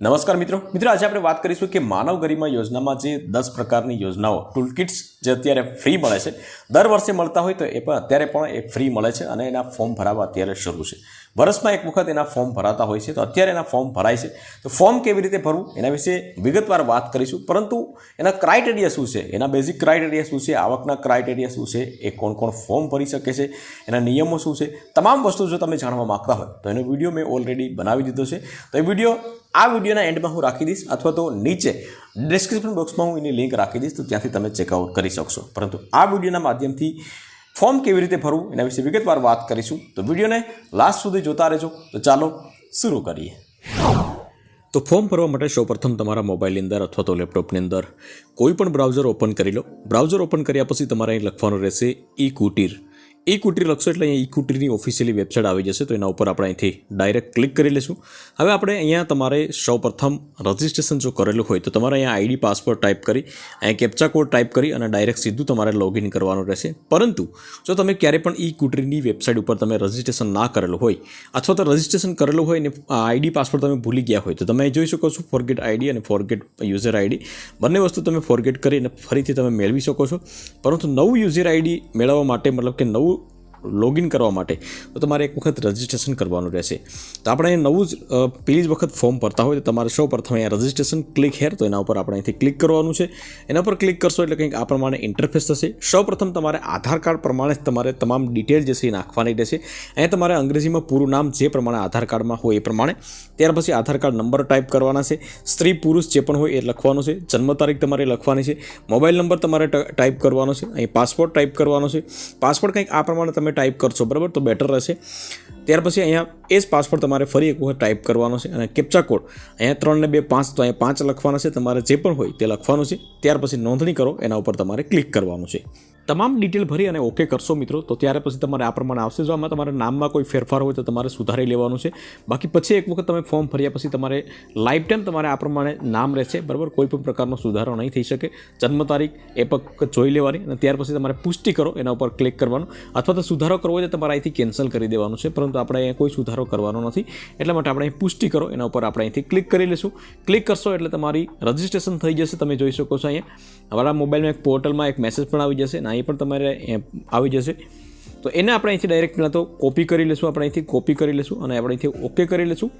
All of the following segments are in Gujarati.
નમસ્કાર મિત્રો. મિત્રો, આજે આપણે વાત કરીશું કે માનવ ગરિમા યોજનામાં જે દસ પ્રકારની યોજનાઓ ટૂલકિટ્સ જે અત્યારે ફ્રી મળે છે, દર વર્ષે મળતા હોય તો એ પણ અત્યારે પણ એ ફ્રી મળે છે અને એના ફોર્મ ભરાવા અત્યારે શરૂ છે. વર્ષમાં એક વખત એના ફોર્મ ભરાતા હોય છે, તો અત્યારે એના ફોર્મ ભરાય છે. તો ફોર્મ કેવી રીતે ભરવું? એના વિશે વિગતવાર વાત કરીશું. પરંતુ એના ક્રાઇટેરિયા શું છે? એના બેઝિક ક્રાઇટેરિયા શું છે? આવકના ક્રાઇટેરિયા શું છે? એ કોણ કોણ ફોર્મ ભરી શકે છે? એના નિયમો શું છે? તમામ વસ્તુ જો તમે જાણવા માગતા હોય, તો એનો વીડિયો મેં ઓલરેડી બનાવી દીધો છે. તો એ વીડિયો આ વિડીયોના એન્ડમાં હું રાખી દઈશ, અથવા તો નીચે ડિસ્ક્રિપ્શન બોક્સમાં હું એની લિંક રાખી દઈશ, તો ત્યાંથી તમે ચેકઆઉટ કરી શકશો. પરંતુ આ વિડીયોના માધ્યમથી ફોર્મ કેવી રીતે ભરવું, એના વિશે વિગતવાર વાત કરીશું. તો વિડીયોને લાસ્ટ સુધી જોતા રહેજો. તો ચાલો શરૂ કરીએ. તો ફોર્મ ભરવા માટે સૌપ્રથમ તમારા મોબાઈલની અંદર અથવા તો લેપટોપની અંદર કોઈ પણ બ્રાઉઝર ઓપન કરી લો. બ્રાઉઝર ઓપન કર્યા પછી તમારે અહીં લખવાનું રહેશે ઈ કુટીર ઈ કુટીર લખશો એટલે અહીંયા ઈ કુટીરની ઓફિશિયલી વેબસાઇટ આવી જશે, તો એના ઉપર આપણે અહીંથી ડાયરેક્ટ ક્લિક કરી લઈશું હવે આપણે અહીંયા તમારે સૌપ્રથમ રજિસ્ટ્રેશન જો કરેલું હોય, તો તમારે અહીંયા આઈડી પાસવર્ડ ટાઈપ કરી, અહીંયા કેપ્ચા કોડ ટાઈપ કરી અને ડાયરેક્ટ સીધું તમારે લોગિન કરવાનું રહેશે. પરંતુ, જો તમે ક્યારે પણ ઈ કુટરીની વેબસાઇટ ઉપર તમે રજિસ્ટ્રેશન ના કરેલું હોય, અથવા તો રજિસ્ટ્રેશન કરેલું હોય ને આઈડી પાસવર્ડ તમે ભૂલી ગયા હોય, તો તમે જોઈ શકો છો ફોરગેટ આઈડી અને ફોરગેટ યુઝર આઈડી બંને વસ્તુ તમે ફોરગેટ કરી અને ફરીથી તમે મેળવી શકો છો. પરંતુ નવું યુઝર આઈડી મેળવવા માટે મતલબ કે નવું લોગિન કરવા માટે, તો તમારે એક વખત રજિસ્ટ્રેશન કરવાનું રહેશે. તો આપણે નવું જ પહેલી જ વખત ફોર્મ ભરતા હોય તો તમારે સૌ પ્રથમ અહીંયા રજિસ્ટ્રેશન ક્લિક હેર તો એના ઉપર આપણે અહીંથી ક્લિક કરવાનું છે. એના પર ક્લિક કરશો એટલે કંઈક આ પ્રમાણે ઇન્ટરફેસ થશે. સૌ પ્રથમ તમારે આધાર કાર્ડ પ્રમાણે તમારે તમામ ડિટેલ જે છે એ નાખવાની રહેશે. અહીંયા તમારે અંગ્રેજીમાં પૂરું નામ જે પ્રમાણે આધાર કાર્ડમાં હોય એ પ્રમાણે. ત્યાર પછી આધાર કાર્ડ નંબર ટાઈપ કરવાના છે. સ્ત્રી, પુરુષ જે પણ હોય એ લખવાનું છે. જન્મ તારીખ તમારે લખવાની છે. મોબાઈલ નંબર તમારે ટાઈપ કરવાનો છે. અહીં પાસપોર્ટ ટાઈપ કરવાનો છે. પાસપોર્ટ કંઈક આ પ્રમાણે તમે ટાઈપ કરશો, બરાબર? તો બેટર રહેશે. ત્યાર પછી અહીંયા એ જ પાસપોર્ટ તમારે ફરી એક વખત ટાઈપ કરવાનો છે અને કેપ્ચા કોડ અહીંયા ત્રણ ને બે પાંચ, તો અહીંયા પાંચ લખવાના છે. તમારે જે પણ હોય તે લખવાનું છે. ત્યાર પછી નોંધણી કરો, એના ઉપર તમારે ક્લિક કરવાનું છે. તમામ ડિટેલ ભરી અને ઓકે કરશો મિત્રો, તો ત્યારે પછી તમારે આ પ્રમાણે આવશે. જો આમાં તમારા નામમાં કોઈ ફેરફાર હોય તો તમારે સુધારી લેવાનું છે. બાકી પછી એક વખત તમે ફોર્મ ભર્યા પછી તમારે લાઈફ ટાઈમ તમારે આ પ્રમાણે નામ રહેશે. બરાબર? કોઈ પણ પ્રકારનો સુધારો નહીં થઈ શકે. જન્મ તારીખ એ પગ જોઈ લેવાની અને ત્યાર પછી તમારે પુષ્ટિ કરો એના ઉપર ક્લિક કરવાનું. અથવા તો સુધારો કરવો હોય તો તમારે અહીંથી કેન્સલ કરી દેવાનું છે. પરંતુ આપણે અહીંયા કોઈ સુધારો કરવાનો નથી. એટલા માટે આપણે અહીં પુષ્ટિ કરો. એના ઉપર આપણે અહીંથી ક્લિક કરી લઈશું ક્લિક કરશો એટલે તમારી રજિસ્ટ્રેશન થઈ જશે. તમે જોઈ શકો છો અહીંયા. અમારા મોબાઈલમાં એક પોર્ટલમાં એક મેસેજ પણ આવી જશે અને અહીં પણ તમારે આવી જશે. તો એને આપણે અહીંથી ડાયરેક્ટ પહેલાં તો કોપી કરી લઈશું આપણે અહીંથી કોપી કરી લઈશું અને આપણે અહીંથી ઓકે કરી લઈશું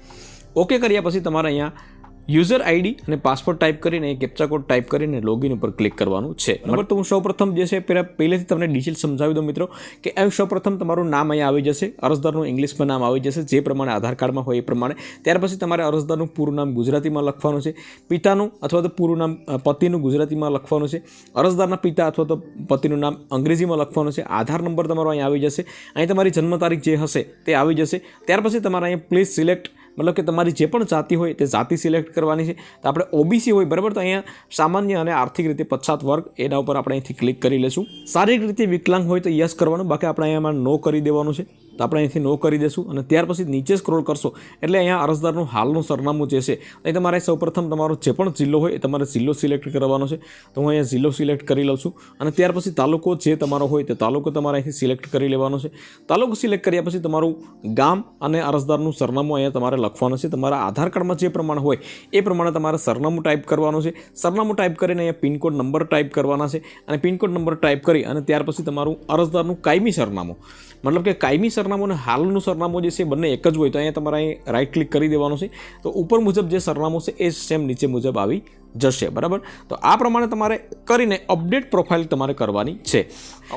ઓકે કર્યા પછી તમારે અહીંયા યુઝર આઈડી અને પાસવર્ડ ટાઈપ કરીને કેપ્ચા કોડ ટાઈપ કરીને લોગિન ઉપર ક્લિક કરવાનું છે. બરાબર. તો હું સૌપ્રથમ જે છે પહેલાં પહેલેથી તમને ડિટેલ સમજાવી દઉં મિત્રો કે એમ સૌપ્રથમ તમારું નામ અહીંયા આવી જશે અરજદારનું ઇંગ્લિશમાં નામ આવી જશે જે પ્રમાણે આધાર કાર્ડમાં હોય એ પ્રમાણે. ત્યાર પછી તમારે અરજદારનું પૂરું નામ ગુજરાતીમાં લખવાનું છે પિતાનું અથવા તો પૂરું નામ પતિનું ગુજરાતીમાં લખવાનું છે અરજદારના પિતા અથવા તો પતિનું નામ અંગ્રેજીમાં લખવાનું છે આધાર નંબર તમારો અહીં આવી જશે અહીં તમારી જન્મ તારીખ જે હશે તે આવી જશે. ત્યાર પછી તમારે અહીંયા પ્લીઝ સિલેક્ટ મતલબ કે તમારી જે પણ જાતિ હોય તે જાતિ સિલેક્ટ કરવાની છે. તો આપણે ઓબીસી હોય, બરાબર? તો અહીંયા સામાન્ય અને આર્થિક રીતે પછાત વર્ગ એના ઉપર આપણે અહીંથી ક્લિક કરી લઈશું શારીરિક રીતે વિકલાંગ હોય તો યસ કરવાનું, બાકી આપણે અહીંયા નો કરી દેવાનું છે. તો આપણે અહીંથી નો કરી દેશું અને ત્યાર પછી નીચે સ્ક્રોલ કરશો એટલે અહીંયા અરજદારનું હાલનું સરનામું જે છે અહીં તમારે સૌપ્રથમ તમારો જે પણ જિલ્લો હોય એ તમારે જિલ્લો સિલેક્ટ કરવાનો છે. તો હું અહીંયા જિલ્લો સિલેક્ટ કરી લઉં છું અને ત્યાર પછી તાલુકો જે તમારો હોય તે તાલુકો તમારે અહીંથી સિલેક્ટ કરી લેવાનો છે. તાલુકો સિલેક્ટ કર્યા પછી તમારું ગામ અને અરજદારનું સરનામું અહીંયા તમારે લખવાનું છે. તમારા આધાર કાર્ડમાં જે પ્રમાણે હોય એ પ્રમાણે તમારે સરનામું ટાઈપ કરવાનું છે. સરનામું ટાઈપ કરીને અહીંયા પિનકોડ નંબર ટાઈપ કરવાના છે અને પિનકોડ નંબર ટાઈપ કરી અને ત્યાર પછી તમારું અરજદારનું કાયમી સરનામું. મતલબ કે કાયમી સરનામું અને હાલનું સરનામું જે છે બંને એક જ હોય, તો અહીંયા તમારે અહીં રાઇટ ક્લિક કરી દેવાનું છે. તો ઉપર મુજબ જે સરનામું છે એ સેમ નીચે મુજબ આવી જશે, બરાબર? તો આ પ્રમાણે તમારે કરીને અપડેટ પ્રોફાઇલ તમારે કરવાની છે.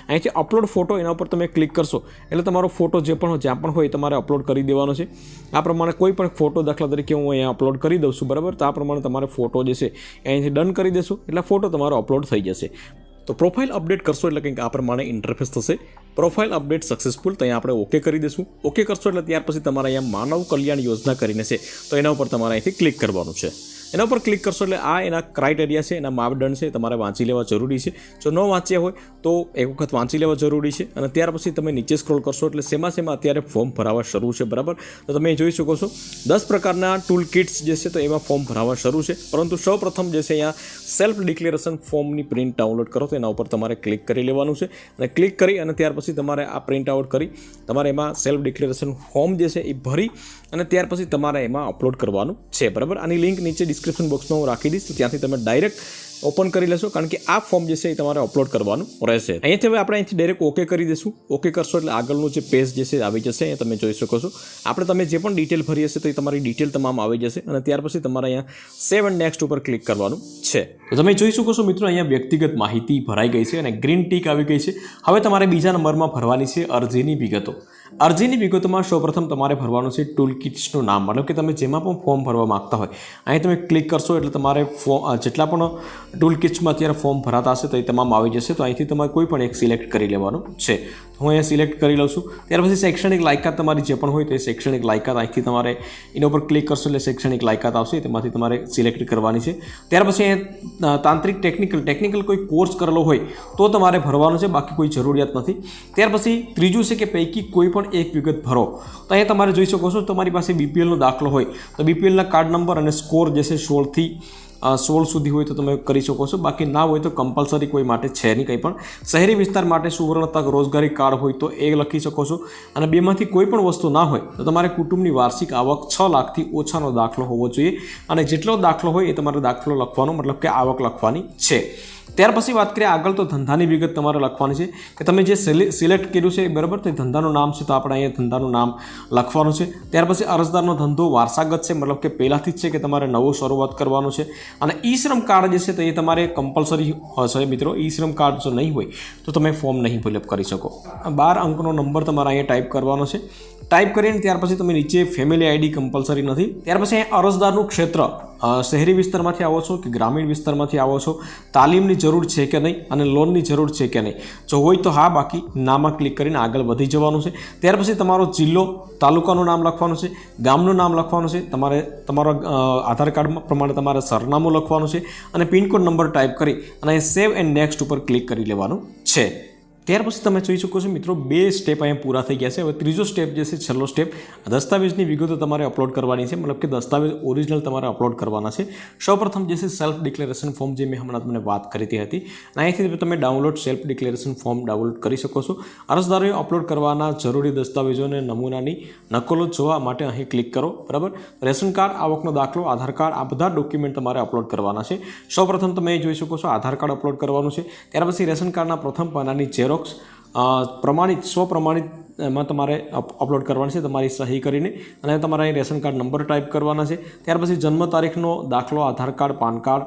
અહીંથી અપલોડ ફોટો એના ઉપર તમે ક્લિક કરશો, એટલે તમારો ફોટો જે પણ જ્યાં પણ હોય તમારે અપલોડ કરી દેવાનો છે. આ પ્રમાણે કોઈ પણ ફોટો દાખલા તરીકે હું અહીંયા અપલોડ કરી દઉં છું, બરાબર? તો આ પ્રમાણે તમારે ફોટો જે છે અહીંથી ડન કરી દેશું, એટલે ફોટો તમારો અપલોડ થઈ જશે. તો પ્રોફાઇલ અપડેટ કરશો એટલે કંઈક આ પ્રમાણે ઇન્ટરફેસ થશે. પ્રોફાઇલ અપડેટ સક્સેસફુલ ત્યાં આપણે ઓકે કરી દઈશું. ઓકે કરશો એટલે ત્યાર પછી તમારે અહીંયા માનવ કલ્યાણ યોજના કરીને છે. તો એના ઉપર તમારે અહીંથી ક્લિક કરવાનું છે. એના પર ક્લિક કરશો એટલે આ એના ક્રાઇટેરિયા છે, એના માપદંડ છે, તમારે વાંચી લેવા જરૂરી છે. જો ન વાંચ્યા હોય, તો એક વખત વાંચી લેવા જરૂરી છે અને ત્યાર પછી તમે નીચે સ્ક્રોલ કરશો એટલે શેમાં શેમાં અત્યારે ફોર્મ ભરાવા શરૂ છે, બરાબર? તો તમે જોઈ શકો છો, દસ પ્રકારના ટૂલ કિટ્સ જે છે તો એમાં ફોર્મ ભરાવા શરૂ છે. પરંતુ સૌ પ્રથમ જે છે અહીંયા સેલ્ફ ડિક્લેરેશન ફોર્મની પ્રિન્ટ ડાઉનલોડ કરો તો એના ઉપર તમારે ક્લિક કરી લેવાનું છે. અને ક્લિક કરી અને ત્યાર પછી તમારે આ પ્રિન્ટ આઉટ કરી, તમારે એમાં સેલ્ફ ડિક્લેરેશન ફોર્મ જે છે એ ભરી અને ત્યાર પછી તમારે એમાં અપલોડ કરવાનું છે, બરાબર? આની લિંક નીચે ડિસ્ક્રિપ્શન બોક્સમાં હું રાખી દઈશ, તો ત્યાંથી તમે ડાયરેક્ટ ઓપન કરી લેશો, કારણ કે આ ફોર્મ જે છે એ તમારે અપલોડ કરવાનું રહેશે. અહીંયાથી હવે આપણે અહીંથી ડાયરેક્ટ ઓકે કરી દઈશું. ઓકે કરશો એટલે આગળનું જે પેજ જે છે આવી જશે, અહીંયા તમે જોઈ શકો છો. આપણે તમે જે પણ ડિટેલ ભરી હશે તો એ તમારી ડિટેલ તમામ આવી જશે, અને ત્યાર પછી તમારે અહીંયા સેવ એન્ડ નેક્સ્ટ ઉપર ક્લિક કરવાનું છે. તો તમે જોઈ શકો છો મિત્રો, અહીંયા વ્યક્તિગત માહિતી ભરાઈ ગઈ છે અને ગ્રીન ટીક આવી ગઈ છે. હવે તમારે બીજા નંબરમાં ભરવાની છે અરજીની વિગતો. અરજીની વિગતોમાં સૌપ્રથમ તમારે ભરવાનું છે ટૂલ કિટ્સનું નામ. મતલબ કે તમે જેમાં પણ ફોર્મ ભરવા માગતા હોય, અહીં તમે ક્લિક કરશો એટલે તમારે ફોર્મ જેટલા પણ ટૂલ કિટ્સમાં અત્યારે ફોર્મ ભરાતા હશે તો એ તમામ આવી જશે. તો અહીંથી તમારે કોઈ પણ એક સિલેક્ટ કરી લેવાનું છે. હું અહીંયા સિલેક્ટ કરી લઉં છું. ત્યાર પછી શૈક્ષણિક લાયકાત તમારી જે પણ હોય તો એ શૈક્ષણિક લાયકાત અહીંથી તમારે એના ઉપર ક્લિક કરશો એટલે શૈક્ષણિક લાયકાત આવશે. તેમાંથી તમારે સિલેક્ટ કરવાની છે. ત્યાર પછી તાંત્રિક ટેકનિકલ ટેકનિકલ કોઈ કોર્સ કરેલો હોય તો તમારે ભરવાનો છે. બાકી કોઈ જરૂરિયાત નથી. ત્યાર પછી ત્રીજું છે કે પૈકી કોઈ પણ એક વિગત ભરો. તો અહીંયા તમારે જોઈ શકો છો તમારી પાસે બીપીએલનો દાખલો હોય તો બીપીએલના કાર્ડ નંબર અને સ્કોર જે છે સોળથી સોળ સુધી હોય તો તમે કરી શકો છો. બાકી ના હોય તો કમ્પલસરી કોઈ માટે છે નહીં કંઈ પણ. શહેરી વિસ્તાર માટે સુવર્ણ તક રોજગારી કાર્ડ હોય તો એ લખી શકો છો. અને બેમાંથી કોઈ પણ વસ્તુ ના હોય તો તમારે કુટુંબની વાર્ષિક આવક છ લાખથી ઓછાનો દાખલો હોવો જોઈએ. અને જેટલો દાખલો હોય એ તમારે દાખલો લખવાનો, મતલબ કે આવક લખવાની છે. ત્યાર પછી વાત કરીએ આગળ તો ધંધાની વિગત તમારે લખવાની છે કે તમે જે સિલેક્ટ કર્યું છે બરાબર તે ધંધાનું નામ છે તો આપણે અહીંયા ધંધાનું નામ લખવાનું છે. ત્યાર પછી અરજદારનો ધંધો વારસાગત છે, મતલબ કે પહેલાંથી જ છે કે તમારે નવો શરૂઆત કરવાનું છે. અને ઈ શ્રમ કાર્ડ જે છે તો એ તમારે કમ્પલસરી હશે મિત્રો. ઈ શ્રમ કાર્ડ જો નહીં હોય તો તમે ફોર્મ નહીં ફિલઅપ કરી શકો. બાર અંકનો નંબર તમારે અહીંયા ટાઈપ કરવાનો છે. ટાઈપ કરીને ત્યાર પછી તમે નીચે ફેમિલી આઈડી કમ્પલસરી નથી. ત્યાર પછી અહીંયા અરજદારનું ક્ષેત્ર શહેરી વિસ્તારમાંથી આવો છો કે ગ્રામીણ વિસ્તારમાંથી આવો છો? તાલીમની જરૂર છે કે નહીં અને લોનની જરૂર છે કે નહીં? જો હોય તો હા, બાકી નામાં ક્લિક કરીને આગળ વધી જવાનું છે. ત્યાર પછી તમારો જિલ્લો, તાલુકાનું નામ લખવાનું છે, ગામનું નામ લખવાનું છે, તમારે, તમારા આધાર કાર્ડ પ્રમાણે તમારે સરનામું લખવાનું છે અને પિનકોડ નંબર ટાઈપ કરી અને સેવ એન્ડ નેક્સ્ટ ઉપર ક્લિક કરી લેવાનું છે. ત્યાર પછી તમે જોઈ શકો છો મિત્રો, બે સ્ટેપ અહીંયા પૂરા થઈ ગયા છે. હવે ત્રીજો સ્ટેપ જે છે, છેલ્લો સ્ટેપ દસ્તાવેજની વિગતો તમારે અપલોડ કરવાની છે. મતલબ કે દસ્તાવેજ ઓરિજિનલ તમારે અપલોડ કરવાના છે. સૌપ્રથમ જે છે સેલ્ફ ડિક્લેરેશન ફોર્મ જે મેં હમણાં તમને વાત કરી હતી. અને અહીંથી તમે download self declaration form download કરી શકો છો. અરજદારોએ અપલોડ કરવાના જરૂરી દસ્તાવેજોને નમૂનાની નકલો જોવા માટે અહીં ક્લિક કરો, બરાબર? રેશન કાર્ડ, આવકનો દાખલો, આધાર કાર્ડ, આ બધા ડોક્યુમેન્ટ તમારે અપલોડ કરવાના છે. સૌપ્રથમ તમે જોઈ શકો છો, આધાર કાર્ડ અપલોડ કરવાનું છે. ત્યાર પછી રેશન કાર્ડના પ્રથમ પાનાની ઝેરોક્સ પ્રમાણિત, સ્વપ્રમાણિત, એમાં તમારે અપલોડ કરવાની છે, તમારી સહી કરીને. અને તમારે અહીં રેશન કાર્ડ નંબર ટાઈપ કરવાના છે. ત્યાર પછી જન્મ તારીખનો દાખલો, આધાર કાર્ડ, પાન કાર્ડ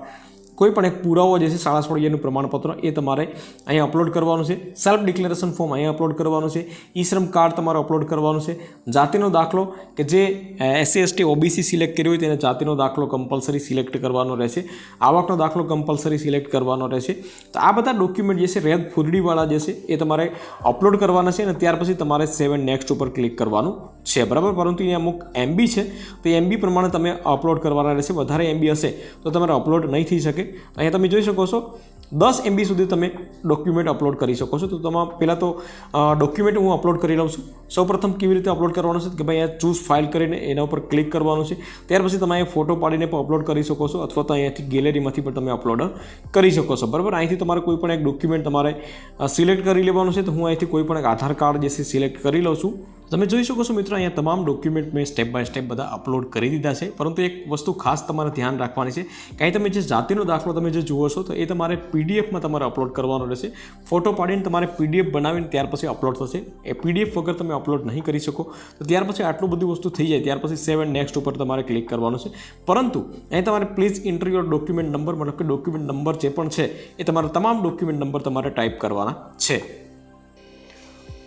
કોઈ પણ એક પુરાવો જે છે, શાળા છોડીયાનું પ્રમાણપત્ર, એ તમારે અહીંયા અપલોડ કરવાનું છે. સેલ્ફ ડિક્લેરેશન ફોર્મ અહીંયા અપલોડ કરવાનું છે. ઈ શ્રમ કાર્ડ તમારે અપલોડ કરવાનું છે. જાતિનો દાખલો કે જે એસસી એસટી ઓબીસી સિલેક્ટ કર્યો હોય તેને જાતિનો દાખલો કમ્પલસરી સિલેક્ટ કરવાનો રહેશે. આવકનો દાખલો કમ્પલસરી સિલેક્ટ કરવાનો રહેશે. તો આ બધા ડોક્યુમેન્ટ જે છે રેદ ફૂદડીવાળા જે છે, એ તમારે અપલોડ કરવાના છે અને ત્યાર પછી તમારે સેવન નેક્સ્ટ ઉપર ક્લિક કરવાનું છે. બરાબર? પરંતુ અહીંયા અમુક એમબી છે. તો એમબી પ્રમાણે તમે અપલોડ કરવાના રહેશે. વધારે એમબી હશે તો તમારે અપલોડ નહીં થઈ શકે. અહીંયા તમે જોઈ શકો છો, દસ એમબી સુધી તમે ડોક્યુમેન્ટ અપલોડ કરી શકો છો. તો તમામ પહેલાં તો ડોક્યુમેન્ટ હું અપલોડ કરી લઉં છું. સૌપ્રથમ કેવી રીતે અપલોડ કરવાનું છે? કે ભાઈ અહીંયા ચૂઝ ફાઇલ કરીને એના ઉપર ક્લિક કરવાનું છે. ત્યાર પછી તમે અહીંયા ફોટો પાડીને પણ અપલોડ કરી શકો છો, અથવા તો અહીંયાથી ગેલેરીમાંથી પણ તમે અપલોડ કરી શકો છો. બરાબર? અહીંથી તમારે કોઈ પણ એક ડોક્યુમેન્ટ તમારે સિલેક્ટ કરી લેવાનું છે. તો હું અહીંથી કોઈ પણ એક આધાર કાર્ડ જે છે સિલેક્ટ કરી લઉં છું. તમે જોઈ શકો છો મિત્રો, અહીંયા તમામ ડોક્યુમેન્ટ મેં સ્ટેપ બાય સ્ટેપ બધા અપલોડ કરી દીધા છે. પરંતુ એક વસ્તુ ખાસ તમારે ધ્યાન રાખવાની છે કાંઈ તમે જે જાતિનો દાખલો તમે જે જુઓ છો, તો એ તમારે પીડીએફમાં તમારે અપલોડ કરવાનો રહેશે. ફોટો પાડીને તમારે પીડીએફ બનાવીને ત્યાર પછી અપલોડ થશે. એ પીડીએફ વગર તમે અપલોડ નહીં કરી શકો. તો ત્યાર પછી આટલું બધી વસ્તુ થઈ જાય, ત્યાર પછી સેવન નેક્સ્ટ ઉપર તમારે ક્લિક કરવાનું છે. પરંતુ અહીં તમારે please enter your document number મતલબ કે ડોક્યુમેન્ટ નંબર જે પણ છે, એ તમારા તમામ ડોક્યુમેન્ટ નંબર તમારે ટાઈપ કરવાના છે.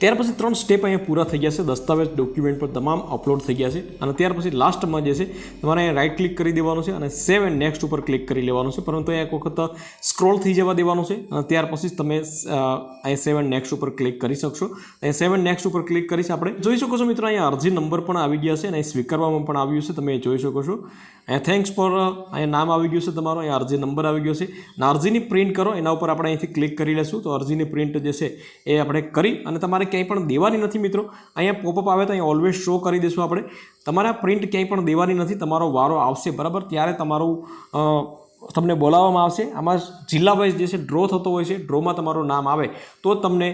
ત્યાર પછી ત્રણ સ્ટેપ અહીંયા પૂરા થઈ ગયા છે. દસ્તાવેજ ડોક્યુમેન્ટ પર તમામ અપલોડ થઈ ગયા છે. અને ત્યાર પછી લાસ્ટમાં જે છે, તમારે અહીંયા રાઇટ ક્લિક કરી દેવાનું છે અને સેવ એન્ડ નેક્સ્ટ ઉપર ક્લિક કરી લેવાનું છે. પરંતુ અહીંયા એક વખત સ્ક્રોલ થઈ જવા દેવાનું છે. અને ત્યાર પછી તમે અહીંયા સેવ એન્ડ નેક્સ્ટ ઉપર ક્લિક કરી શકશો. અહીંયા સેવ એન્ડ નેક્સ્ટ ઉપર ક્લિક કરીશ આપણે. જોઈ શકો છો મિત્રો, અહીંયા અરજી નંબર પણ આવી ગયા છે અને સ્વીકારવામાં પણ આવ્યું છે. તમે જોઈ શકો છો. અહીંયા થેન્ક્સ ફોર અહીંયા નામ આવી ગયું છે તમારો. અહીંયા અરજી નંબર આવી ગયો છે. અને અરજીની પ્રિન્ટ કરો. એના ઉપર આપણે અહીંથી ક્લિક કરી લેશું. તો અરજીની પ્રિન્ટ જે છે, એ આપણે કરી અને તમારે ક્યાંય પણ દેવાની નથી મિત્રો. અહીંયા પોપઅપ આવે તો અહીંયા ઓલવેઝ શો કરી દઈશું આપણે. તમારા પ્રિન્ટ ક્યાંય પણ દેવાની નથી, તમારો વારો આવશે, બરાબર? ત્યારે તમારું તમને બોલાવવામાં આવશે. આમાં જિલ્લા વાઇઝ જે છે ડ્રો થતો હોય છે ડ્રોમાં તમારું નામ આવે તો તમને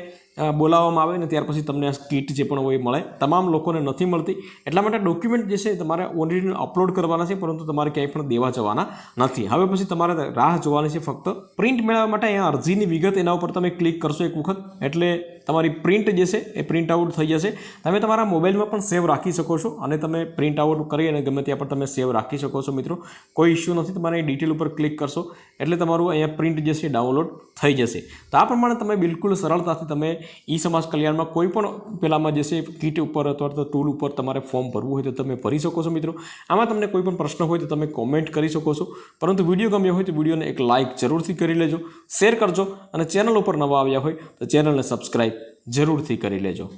બોલાવવામાં આવે ને ત્યાર પછી તમને આ કીટ જે પણ હોય મળે. તમામ લોકોને નથી મળતી. એટલા માટે ડોક્યુમેન્ટ જે છે, તમારે ઓનલાઈન અપલોડ કરવાના છે, પરંતુ તમારે ક્યાંય પણ દેવા જવાના નથી. હવે પછી તમારે રાહ જોવાની છે ફક્ત પ્રિન્ટ મેળવવા માટે અહીંયા અરજીની વિગત એના ઉપર તમે ક્લિક કરશો એક વખત. એટલે તમારી પ્રિન્ટ જે છે એ પ્રિન્ટ આઉટ થઈ જશે. તમે તમારા મોબાઈલમાં પણ સેવ રાખી શકો છો અને તમે પ્રિન્ટ આઉટ કરી અને ગમે ત્યાં પણ તમે સેવ રાખી શકો છો મિત્રો. કોઈ ઇશ્યુ નથી, તમારે ડિટેલ ઉપર ક્લિક કરશો એટલે તમારું અહીંયા પ્રિન્ટ જે છે ડાઉનલોડ થઈ જશે. તો આ પ્રમાણે તમે બિલકુલ સરળતાથી તમે ઈ સમાજ કલ્યાણમાં કોઈ પણ પેલામાં જે છે કીટ ઉપર અથવા તો ટૂલ ઉપર તમારે ફોર્મ ભરવું હોય તો તમે ભરી શકો છો મિત્રો. આમાં તમને કોઈ પણ પ્રશ્ન હોય તો તમે કોમેન્ટ કરી શકો છો. પરંતુ વીડિયો ગમ્યો હોય તો વિડીયોને એક લાઇક જરૂરથી કરી લેજો શેર કરજો અને ચેનલ ઉપર નવા આવ્યા હોય તો ચેનલને સબસ્ક્રાઈબ જરૂરથી કરી લેજો.